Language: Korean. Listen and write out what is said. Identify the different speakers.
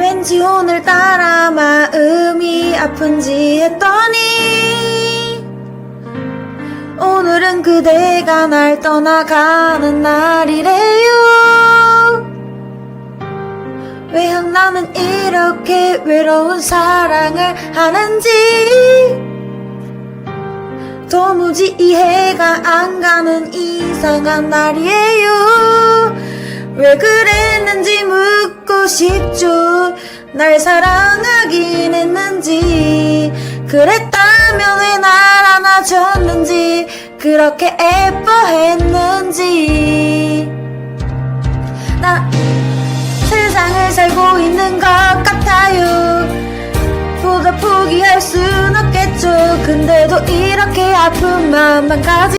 Speaker 1: 왠지 오늘따라 마음이 아픈지 했더니 오늘은 그대가 날 떠나가는 날이래요 왜 나는 이렇게 외로운 사랑을 하는지 도무지 이해가 안 가는 이상한 날이에요. 왜 그랬는지 묻고 싶죠. 날 사랑하긴 했는지, 그랬다면 왜 날 안아줬는지, 그렇게 예뻐했는지. 나 세상을 살고 있는 것 같아요. 보다 포기할 순 없겠죠. 근데도 이렇게 아픈 마음만 가지.